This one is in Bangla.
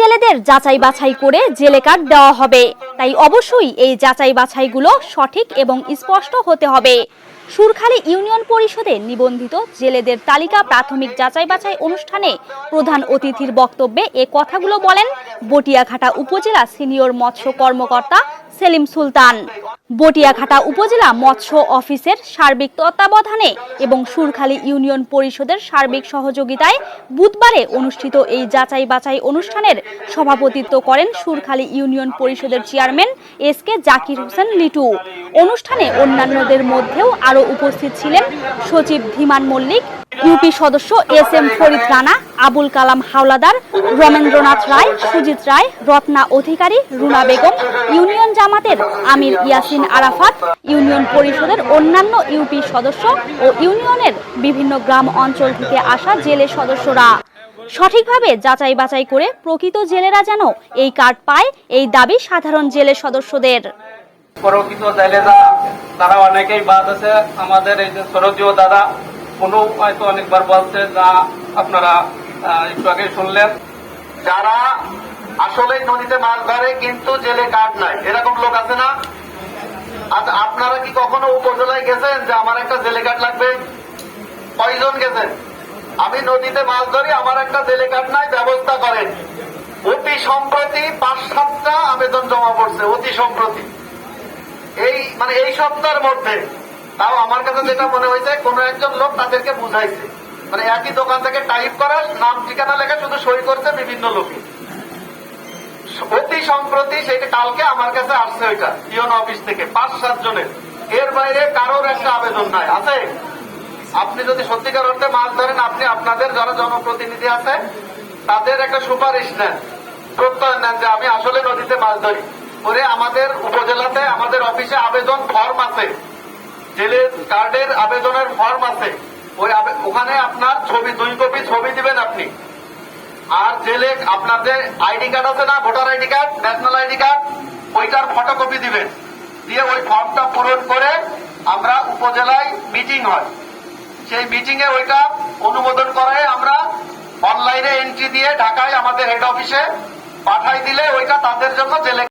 জেলেদের যাচাই বাছাই করে জেলে কার্ড দেওয়া হবে। তাই অবশ্যই এই যাচাই বাছাইগুলো সঠিক এবং স্পষ্ট হতে হবে। সুরখালী ইউনিয়ন পরিষদে নিবন্ধিত জেলেদের তালিকা প্রাথমিক যাচাই বাছাই অনুষ্ঠানে প্রধান অতিথির বক্তব্যে এ কথাগুলো বলেন বটিয়াঘাটা উপজেলা সিনিয়র মৎস্য কর্মকর্তা সেলিম সুলতান। বটিয়াঘাটা উপজেলা মৎস্য অফিসের সার্বিক তত্ত্বাবধানে এবং সুরখালী ইউনিয়ন পরিষদের সার্বিক সহযোগিতায় বুধবারে অনুষ্ঠিত এই যাচাই বাছাই অনুষ্ঠানের সভাপতিত্ব করেন সুরখালী ইউনিয়ন পরিষদের chairman S K Zakir Hossain Litu. অনুষ্ঠানে অন্যান্যদের মধ্যেও আরও উপস্থিত ছিলেন সচিব ধীমান মল্লিক, ইউপি সদস্য S M Farid Rana, Abul Kalam Howlader Ramendranath Roy, Sujit Roy, Ratna Adhikari, Runa Begum, union জামাতের আমির ইয়াসিন আরাফাত, ইউনিয়ন পরিষদের অন্যান্য ইউপি সদস্য ও ইউনিয়নের বিভিন্ন গ্রাম অঞ্চল থেকে আসা জেলে সদস্যরা। সঠিকভাবে যাচাই বাছাই করে প্রকৃত জেলেরা যেন এই কার্ড পায়, এই দাবি সাধারণ জেলে সদস্যদের। প্রকৃত জেলেরা তারা অনেকেই বাদ আছে। আমাদের এই যে সরজীয় দাদা কোনো হয়তো অনেকবার বলছে, যা, আপনারা একটু আগে শুনলেন। যারা আসলে নদীতে মাছ ধরে কিন্তু জেলে কার্ড নাই। এরকম লোক আছে না? আচ্ছা আপনারা কি কখনো উপজেলায় গেছেন যে আমার একটা জেলে কার্ড লাগবে? কয়জন গেছেন? আমি নদীতে মাছ ধরি, আমার একটা জেলে কার্ড নাই, ব্যবস্থা করেন। অতি সম্প্রতি পাঁচ সাতটা আবেদন জমা পড়ছে, অতি সম্প্রতি। এই মানে এই সপ্তাহের মধ্যে। তাও আমার কাছে যেটা মনে হয়েছে, কোন একজন লোক তাদেরকে বুঝাইছে। মানে একই দোকান থেকে টাইপ করা, নাম, ঠিকানা লেখা, শুধু সই করছে বিভিন্ন লোকে অতি সম্প্রতি সেটা কালকে আমার কাছে আসছে ওইটা ইয়ন অফিস থেকে, পাঁচ, সাত জনের। এর বাইরে কারোর একটা আবেদন নাই, আছে? আপনি যদি সত্যিকার অর্থে মাছ ধরেন, আপনি আপনাদের যারা জনপ্রতিনিধি আছে, তাদের একটা সুপারিশ নেন, প্রত্যয় নেন যে আমি আসলে নদীতে মাছ ধরি। করে আমাদের উপজেলাতে, আমাদের অফিসে আবেদন ফর্ম আছে। জেলের কার্ডের আবেদনের ফর্ম আছে। ওই ওখানে আপনার ছবি, দুই কপি ছবি দিবেন আপনি। আর জেলে আপনার যে আইডি কার্ড আছে না, voter ID card, national ID card, ওইটার ফটোকপি দিবেন। দিয়ে ওই ফর্মটা পূরণ করে আমরা উপজেলায় মিটিং হয়। সেই মিটিং এ ওইটা অনুমোদন করায় আমরা অনলাইনে এন্ট্রি দিয়ে ঢাকায় আমাদের হেড অফিসে পাঠাই দিলে ওইটা তাদের জন্য জেলে